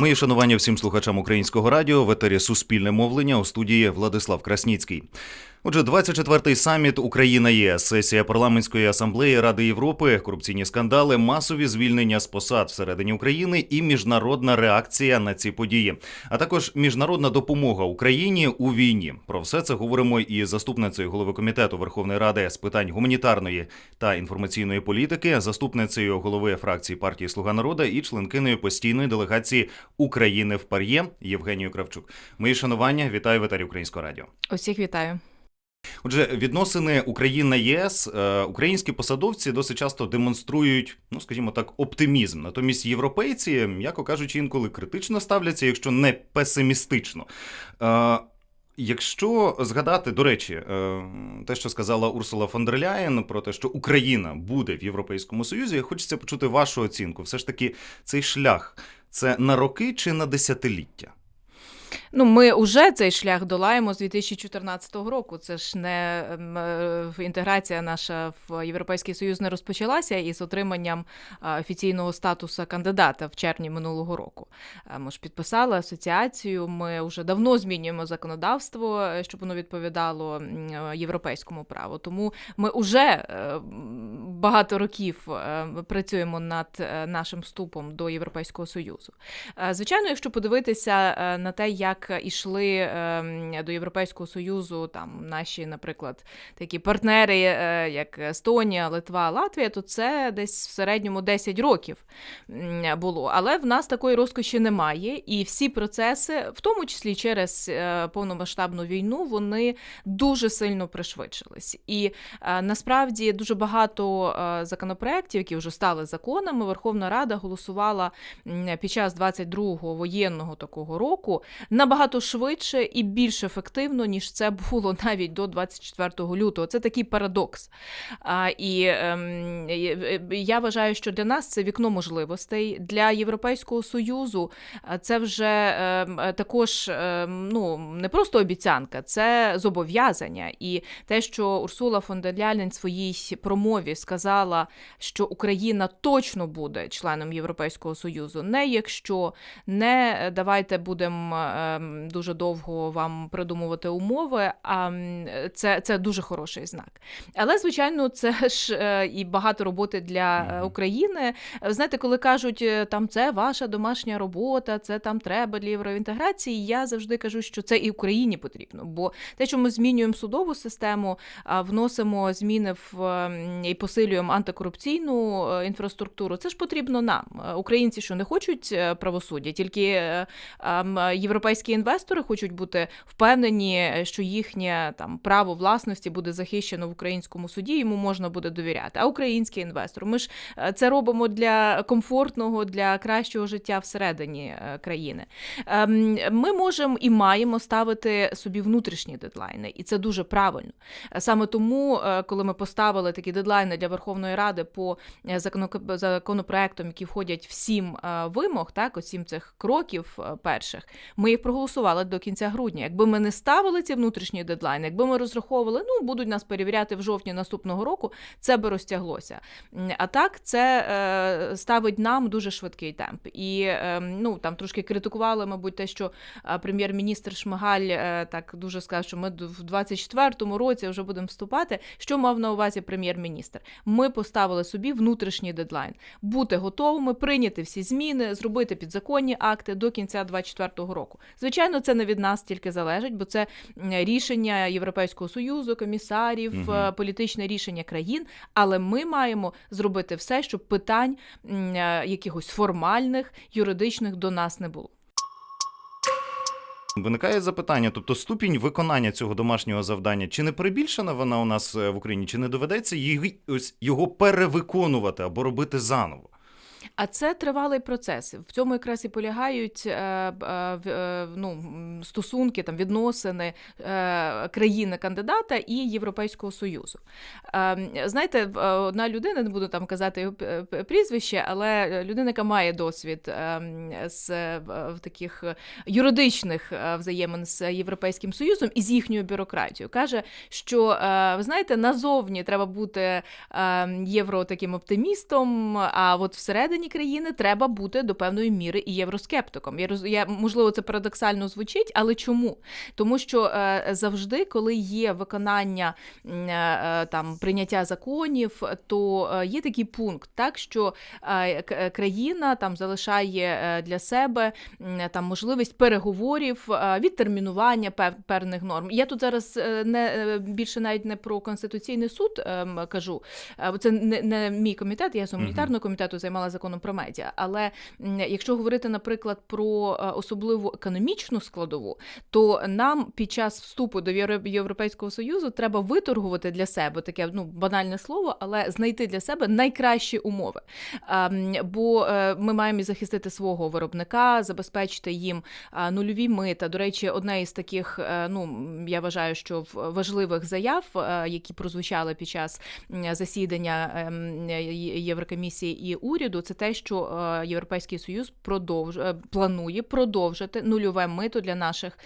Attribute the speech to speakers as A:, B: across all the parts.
A: Мої шанування всім слухачам українського радіо в етері Суспільне мовлення у студії Владислав Красніцький. Отже, 24-й саміт Україна ЄС, сесія парламентської асамблеї Ради Європи, корупційні скандали, масові звільнення з посад всередині України і міжнародна реакція на ці події, а також міжнародна допомога Україні у війні. Про все це говоримо із заступницею голови комітету Верховної Ради з питань гуманітарної та інформаційної політики, заступницею голови фракції партії Слуга народу і членкиною постійної делегації України в Пар'є Євгенією Кравчук. Мої шанування, вітаю в етері Українського радіо.
B: Усіх вітаю.
A: Отже, відносини Україна ЄС е, українські посадовці досить часто демонструють, ну скажімо так, оптимізм. Натомість європейці, м'яко кажучи, інколи критично ставляться, якщо не песимістично. Е, Якщо згадати, до речі, е, те, що сказала Урсула фон дер Ляєн про те, що Україна буде в Європейському Союзі, хочеться почути вашу оцінку. Все ж таки, цей шлях це на роки чи на десятиліття?
B: Ну, ми вже цей шлях долаємо з 2014 року. Це ж не ем, е, інтеграція наша в Європейський Союз не розпочалася із отриманням е, офіційного статусу кандидата в червні минулого року. Е, Ми ж підписали асоціацію. Ми вже давно змінюємо законодавство, щоб воно відповідало європейському праву. Тому ми вже багато років працюємо над нашим вступом до Європейського Союзу. Звичайно, якщо подивитися на те, як ішли ем, до Європейського Союзу там наші, наприклад, такі партнери, е, як Естонія, Литва, Латвія, то це десь в середньому 10 років було. Але в нас такої розкоші немає, і всі процеси, в тому числі через е, повномасштабну війну, вони дуже сильно пришвидшились. І е, насправді дуже багато законопроєктів, які вже стали законами, Верховна Рада голосувала під час 22-го воєнного такого року набагато швидше і більш ефективно, ніж це було навіть до 24 лютого. Це такий парадокс. А, і ем, е, е, я вважаю, що для нас це вікно можливостей. Для Європейського Союзу це вже ем, е, також ем, ну, не просто обіцянка, це зобов'язання. І те, що Урсула фон дер Ляйн в своїй промові сказала, що Україна точно буде членом Європейського Союзу, не якщо не е, давайте будемо ем, дуже довго вам придумувати умови. А це, це дуже хороший знак. Але звичайно, це ж е, і багато роботи для е, України. Знаєте, коли кажуть, е, там це ваша домашня робота, це там треба для євроінтеграції. Я завжди кажу, що це і Україні потрібно. Бо те, що ми змінюємо судову систему, вносимо зміни в і посилюємо антикорупційну інфраструктуру, це ж потрібно нам. Українці, що не хочуть правосуддя, тільки е, європейські інвестори хочуть бути впевнені, що їхнє там право власності буде захищено в українському суді, йому можна буде довіряти. А український інвестор, ми ж е, це робимо для комфортного, для кращого життя всередині е, країни. Ем, Ми можемо і маємо ставити собі внутрішні дедлайни, і це дуже правильно. Саме тому, е, коли ми поставили такі дедлайни для Верховної Ради по законопроектам, які входять в сім вимог, так, от цих кроків перших, ми їх проголосували до кінця грудня. Якби ми не ставили ці внутрішні дедлайни, якби ми розраховували, ну будуть нас перевіряти в жовтні наступного року, це би розтяглося. А так це е, ставить нам дуже швидкий темп. І е, ну там трошки критикували, мабуть, те, що е, прем'єр-міністр Шмигаль е, так дуже сказав, що ми в 24-му році вже будемо вступати. Що мав на увазі прем'єр-міністр? Ми поставили собі внутрішній дедлайн бути готовими прийняти всі зміни, зробити підзаконні акти до кінця 24-го року. Звичайно, це не від нас тільки залежить, бо це рішення Європейського союзу, комісарів, е, політичне рішення країн. Але ми маємо зробити все, щоб питань е, якихось формальних, юридичних до нас не було.
A: Виникає запитання, тобто ступінь виконання цього домашнього завдання, чи не перебільшена вона у нас е, в Україні, чи не доведеться її, ось, його перевиконувати або робити заново?
B: А це тривалий процес. В цьому якраз і полягають е, е, е, ну, стосунки, там, відносини е, країни-кандидата і Європейського Союзу. Е, знаєте, одна людина, не буду там казати прізвище, але людина, яка має досвід е, з е, таких юридичних е, взаємин з Європейським Союзом і з їхньою бюрократією, каже, що е, ви знаєте, назовні треба бути е, євро таким оптимістом, а от всередині країни треба бути до певної міри і євроскептиком. Я роз... я можливо це парадоксально звучить, але чому? Тому що е, завжди, коли є виконання м, е, там прийняття законів, то е, є такий пункт, так що е, е, країна там залишає е, для себе м, там можливість переговорів, е, відтермінування пев- певних норм. Я тут зараз е, не е, більше навіть не про конституційний суд ем, кажу, е, це не, не мій комітет. Я з гуманітарного комітету займала законом про медіа. Але якщо говорити, наприклад, про е, особливу економічну складову, то нам під час вступу до Євро- Європейського союзу треба виторгувати для себе таке ну банальне слово, але знайти для себе найкращі умови. Ем, Бо е, ми маємо і захистити свого виробника, забезпечити їм нульові мита. До речі, одна із таких, е, ну я вважаю, що важливих заяв, е, які прозвучали під час засідання Єврокомісії і уряду, це те, що е, Європейський Союз продовж е, планує продовжити нульове мито для наших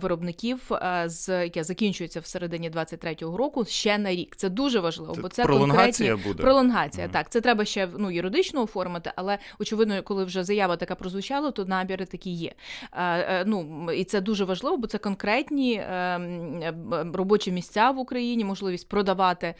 B: виробників, е, з яке закінчується в середині 23-го року ще на рік. Це дуже важливо, бо це
A: пролонгація
B: конкретні
A: буде.
B: Пролонгація,
A: Мгм.
B: так. Це треба ще ну, юридично оформити, але очевидно, коли вже заява така прозвучала, то набіри такі є. Ну, і це дуже важливо, бо це конкретні робочі місця в Україні, можливість продавати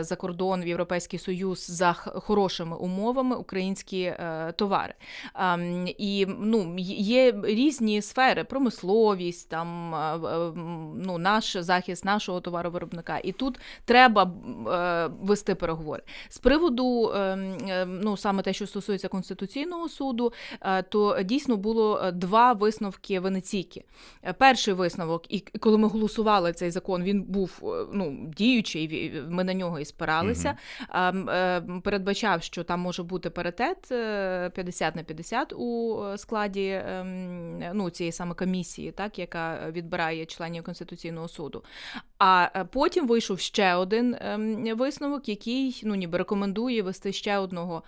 B: за кордон в Європейський Союз за хорошими умовами українські е, товари. Ем, І ну, є різні сфери, промисловість, там е, е, ну, наш захист нашого товаровиробника. І тут треба е, вести переговори. З приводу ем, ну, саме те, що стосується Конституційного суду, е, то дійсно було е, два висновки Венеційки. Е, Перший висновок, і коли ми голосували цей закон, він був е, ну, діючий, ми на нього і спиралися. Е, Передбачав, що там може бути паритет е, 50 на 50 у е, складі ем, ну, цієї саме комісії, так, яка відбирає членів Конституційного суду. А е, потім вийшов ще один ем, висновок, який ну, ніби рекомендує вести ще одного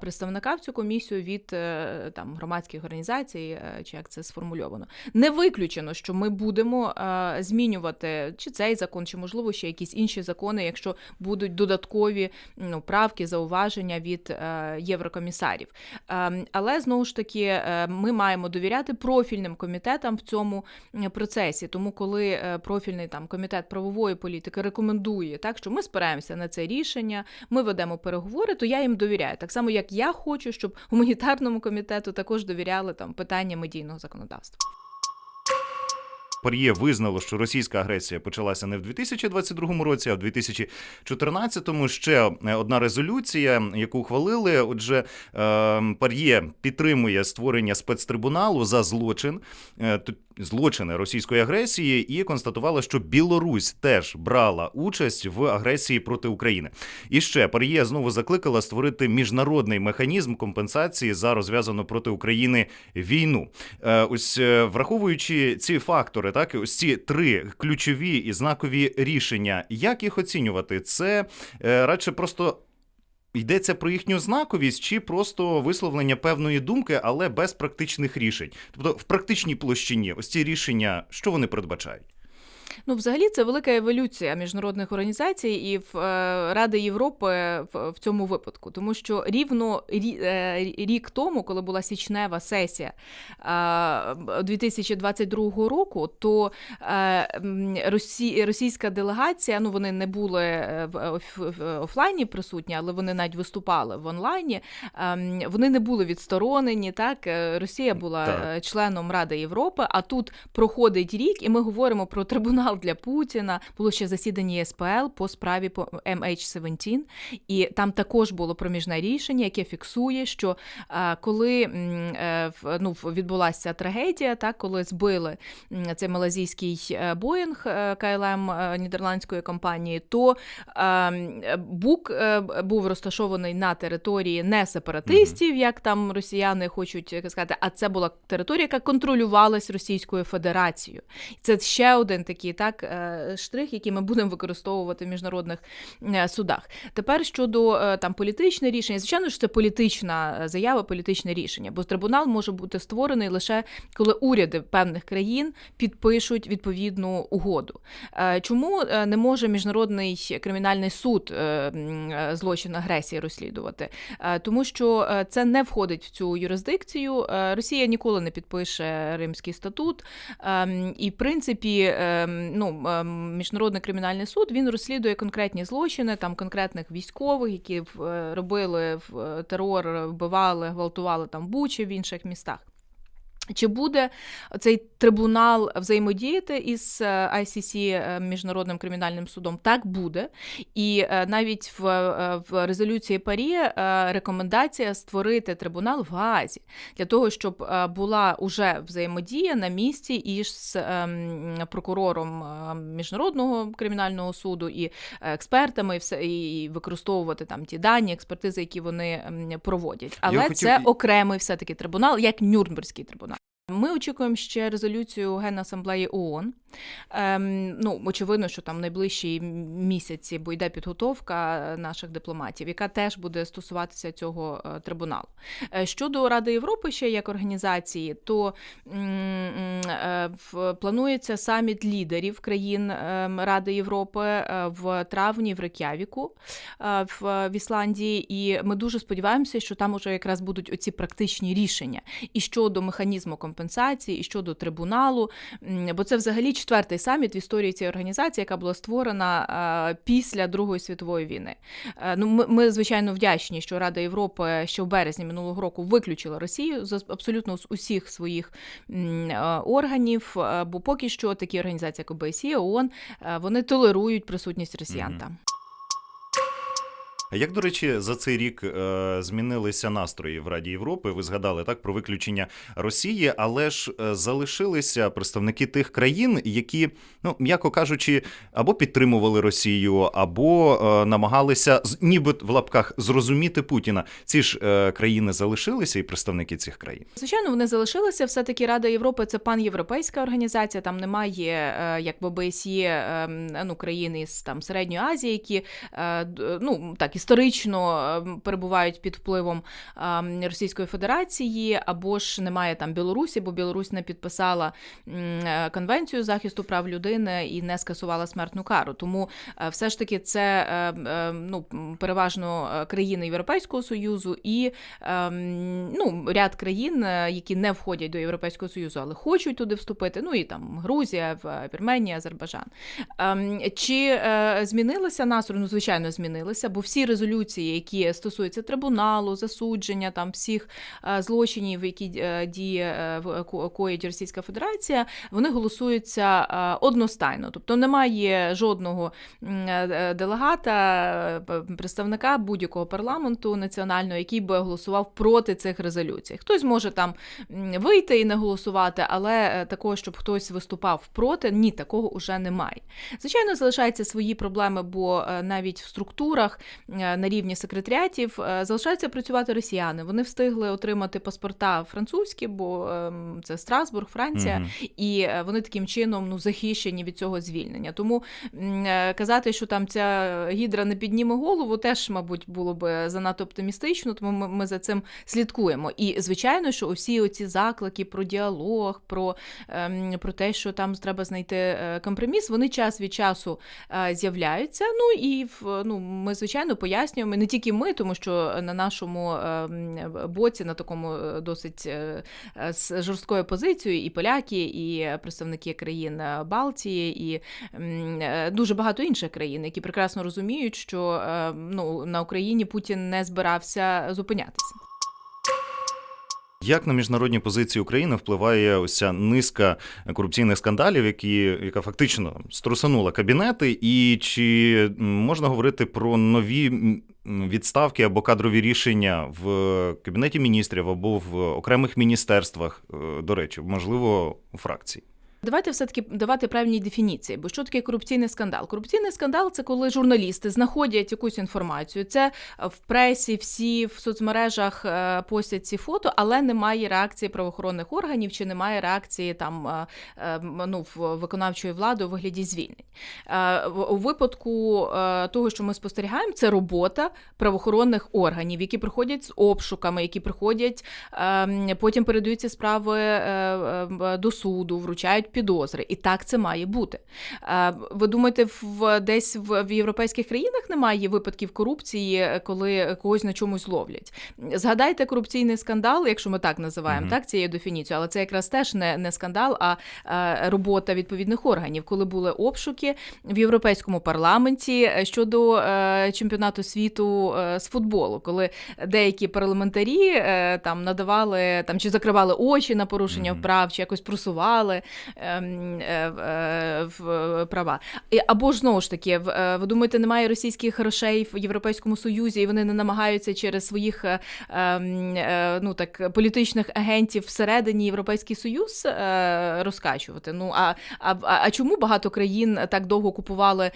B: представника в цю комісію від е, там, громадських організацій, е, чи як це сформульовано. Не виключено, що ми будемо е, змінювати чи цей закон, чи можливо ще якісь інші закони, якщо будуть додаткові ну, правки, зауваження від е, єврокомісарів. Ем, Але знову ж таки, е, ми маємо довіряти профільним комітетам в цьому процесі. Тому, коли е, профільний там комітет правової політики рекомендує так, що ми спираємося на це рішення, ми ведемо переговори, то я їм довіряю. Так само, як я хочу, щоб гуманітарному комітету також довіряли там питання медійного законодавства.
A: Пар'є визнало, що російська агресія почалася не в 2022 році, а в 2014-му. Ще одна резолюція, яку ухвалили. Отже, е, Пар'є підтримує створення спецтрибуналу за злочин. Злочини російської агресії і констатувала, що Білорусь теж брала участь в агресії проти України. І ще Пар'є знову закликала створити міжнародний механізм компенсації за розв'язану проти України війну. Е, Ось е, враховуючи ці фактори, так ось ці три ключові і знакові рішення, як їх оцінювати? Це е, радше просто. Йдеться про їхню знаковість чи просто висловлення певної думки, але без практичних рішень. Тобто, в практичній площині, ось ці рішення, що вони передбачають?
B: Ну, взагалі, це велика еволюція міжнародних організацій і в е, Ради Європи в, цьому випадку, тому що рівно е, рік тому, коли була січнева сесія е, 2022 року, то е, м, Росі, російська делегація, ну вони не були в, офлайні присутні, але вони навіть виступали в онлайні. Ем, Вони не були відсторонені. Так, Росія була
A: Так.
B: членом Ради Європи, а тут проходить рік, і ми говоримо про трибунал для Путіна. Було ще засідання ЄСПЛ по справі по MH17, і там також було проміжне рішення, яке фіксує, що е, коли е, ну, відбулася трагедія, так коли збили цей малазійський е, Боїнг КЛМ нідерландської компанії, то е, Бук був розташований на території не сепаратистів, як там росіяни хочуть сказати, а це була територія, яка контролювалась Російською Федерацією. Це ще один такий так е, штрих, який ми будемо використовувати в міжнародних е, судах. Тепер щодо е, там політичне рішення, звичайно ж, це політична заява, політичне рішення, бо трибунал може бути створений лише коли уряди певних країн підпишуть відповідну угоду. Чому не може міжнародний кримінальний суд злочин агресії розслідувати? Тому що це не входить в цю юрисдикцію. Росія ніколи не підпише Римський статут. Ем, І, в принципі, ем, ну, ем, міжнародний кримінальний суд він розслідує конкретні злочини, там конкретних військових, які е, робили е, терор, вбивали, гвалтували там Бучі в інших містах. Чи буде цей трибунал взаємодіяти із е, ICC, е, міжнародним кримінальним судом? Так буде. І е, навіть в, в резолюції Парі рекомендація створити трибунал в Гаазі для того, щоб була уже взаємодія на місці із ем, прокурором міжнародного кримінального суду і експертами, і все і використовувати там ті дані, експертизи, які вони проводять. Але
A: хотів
B: це
A: і-
B: окремий все таки трибунал, як Нюрнберзький трибунал. Ми очікуємо ще резолюцію Генасамблеї ООН. Ем, ну, очевидно, що там найближчі місяці, бо йде підготовка наших дипломатів, яка теж буде стосуватися цього е, трибуналу. Е, Щодо Ради Європи ще як організації, то е, планується саміт лідерів країн ем, Ради Європи в травні в Рек'явіку в, в Ісландії, і ми дуже сподіваємося, що там уже якраз будуть оці практичні рішення і щодо механізму компенсації, і щодо трибуналу. Бо це взагалі четвертий саміт в історії цієї організації, яка була створена після Другої світової війни. Е, Ну, ми, ми звичайно вдячні, що Рада Європи ще в березні минулого року виключила Росію з абсолютно з усіх своїх е, органів. е, Бо поки що такі організації, як ОБСЄ, ООН, вони толерують присутність росіян там.
A: Як, до речі, за цей рік е, змінилися настрої в Раді Європи? Ви згадали так про виключення Росії, але ж е, залишилися представники тих країн, які, ну м'яко кажучи, або підтримували Росію, або е, намагалися ніби в лапках зрозуміти Путіна. Ці ж країни залишилися, і представники цих країн.
B: Звичайно, вони залишилися. Все таки Рада Європи це панєвропейська організація. Там немає як в ОБСЄ е, ну, країни з там середньої Азії, які ну так історично е, перебувають під впливом е, Російської Федерації, або ж немає там Білорусі, бо Білорусь не підписала е, конвенцію захисту прав людини і не скасувала смертну кару. Тому е, все ж таки це е, е, ну переважно е, країни Європейського союзу і ем, ну, ряд країн, які не входять до Європейського Союзу, але хочуть туди вступити. Ну і там Грузія, Вірменія, Азербайджан. Ем, чи змінилися настрої? Ну, звичайно, змінилися, бо всі резолюції, які стосуються трибуналу, засудження там всіх е, злочинів, які е, діє е, в- ко- коїть Російська Федерація, вони голосуються одностайно. Тобто немає жодного делегата, представника будь-якого парламенту національного, який би голосував проти цих резолюцій. Хтось може там вийти і не голосувати, але такого, щоб хтось виступав проти, ні, такого уже немає. Звичайно, залишаються свої проблеми, бо навіть в структурах на рівні секретаріатів е, залишаються працювати росіяни. Вони встигли отримати паспорта французькі, бо ем, це Страсбург, Франція
A: Мгм.
B: і е, вони таким чином ну захищені від цього звільнення. Тому е, казати, що там ця гідра не підніме голову, теж, мабуть, було б занадто оптимістично, тому ми, ми за цим слідкуємо. І звичайно, що усі оці заклики про діалог, про, ем, про те, що там треба знайти компроміс, вони час від часу з'являються. Ну і в ну ми звичайно пояснюємо не тільки ми, тому що на нашому ем, боці на такому е, досить е, е, з жорсткою позицією і поляки, і представники країн е, Балтії, і е, дуже багато інших країн, які прекрасно розуміють, що е, ну на Україні Путін не збирався зупинятися.
A: Як на міжнародні позиції України впливає ось ця низка корупційних скандалів, які яка фактично струсанула кабінети, і чи можна говорити про нові відставки або кадрові рішення в кабінеті міністрів або в окремих міністерствах, е, до речі, можливо, у фракції?
B: Давайте все таки давати правильні дефініції. Бо що таке корупційний скандал? Корупційний скандал це коли журналісти знаходять якусь інформацію. Це в пресі, всі в соцмережах е, постять ці фото, але немає реакції правоохоронних органів чи немає реакції там е, е, ну, виконавчої влади у вигляді звільнень. У випадку того, що ми спостерігаємо, це робота правоохоронних органів, які приходять з обшуками, які приходять, ем, потім передаються справи до суду, вручають підозри. І так це має бути. Е, Ви думаєте, в десь в, в європейських країнах немає випадків корупції, е, коли когось на чомусь ловлять? Згадайте корупційний скандал, якщо ми так називаємо,
A: Мгм.
B: так цією дефініцією, але це якраз теж не, не скандал, а е, робота відповідних органів, коли були обшуки в європейському парламенті щодо чемпіонату світу з футболу, коли деякі парламентарі там надавали там чи закривали очі на порушення
A: Мгм.
B: прав, чи якось просували в права. Або знову ж таки, е, ви думаєте, немає російських грошей в Європейському Союзі, і вони не намагаються через своїх е, ем, е, ну так політичних агентів всередині Європейський Союз е, розкачувати. Ну а, а, а чому багато країн так довго купували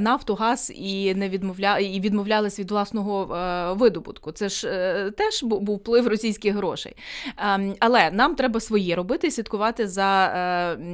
B: нафту, газ і не відмовля... і відмовлялись від власного е, видобутку? Це ж е, теж був вплив російських грошей. Ем, але нам треба своє робити, слідкувати за е, е, е,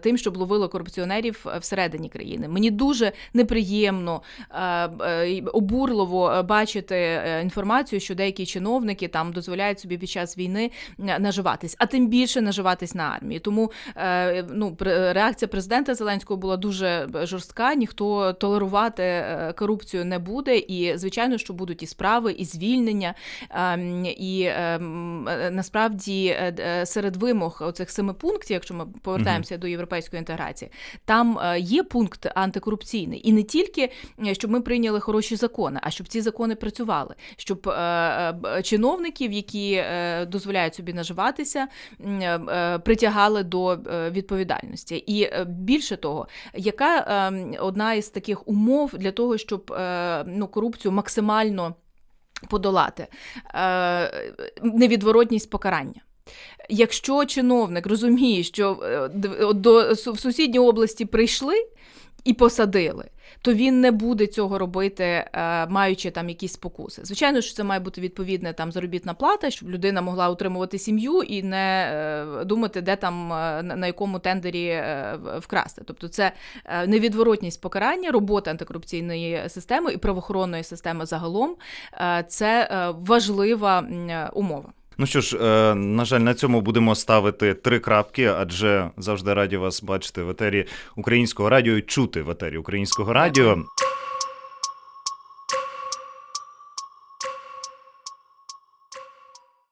B: тим, щоб ловило корупціонерів е, всередині країни. Мені дуже неприємно, е, е, обурливо е, бачити е, інформацію, що деякі чиновники там дозволяють собі під час війни е, наживатись, а тим більше наживатись на армії. Тому е, ну, реакція президента Зеленського була дуже жорстка. Ніхто толерувати е, корупцію не буде. І звичайно, що будуть і справи, і звільнення. Ем, І ем, е, насправді е, е, серед вимог оцих семи пунктів, якщо ми повертаємося до європейської інтеграції, там е, є пункт антикорупційний, і не тільки е, щоб ми прийняли хороші закони, а щоб ці закони працювали, щоб е, чиновників, які дозволяють собі наживатися, притягали до відповідальності. І більше того, яка е, одна із таких умов для того, щоб ну, корупцію максимально подолати? Невідворотність покарання. Якщо чиновник розуміє, що е, до су- в сусідній області прийшли і посадили, то він не буде цього робити, е, маючи там якісь спокуси. Звичайно, що це має бути відповідна там заробітна плата, щоб людина могла утримувати сім'ю і не е, думати, де там е, на якому тендері е, вкрасти. Тобто, це е, невідворотність покарання, робота антикорупційної системи і правоохоронної системи загалом. е, Це е, важлива е, умова.
A: Ну що ж, е, на жаль, на цьому будемо ставити три крапки, адже завжди раді вас бачити в етері українського радіо і чути в етері українського радіо.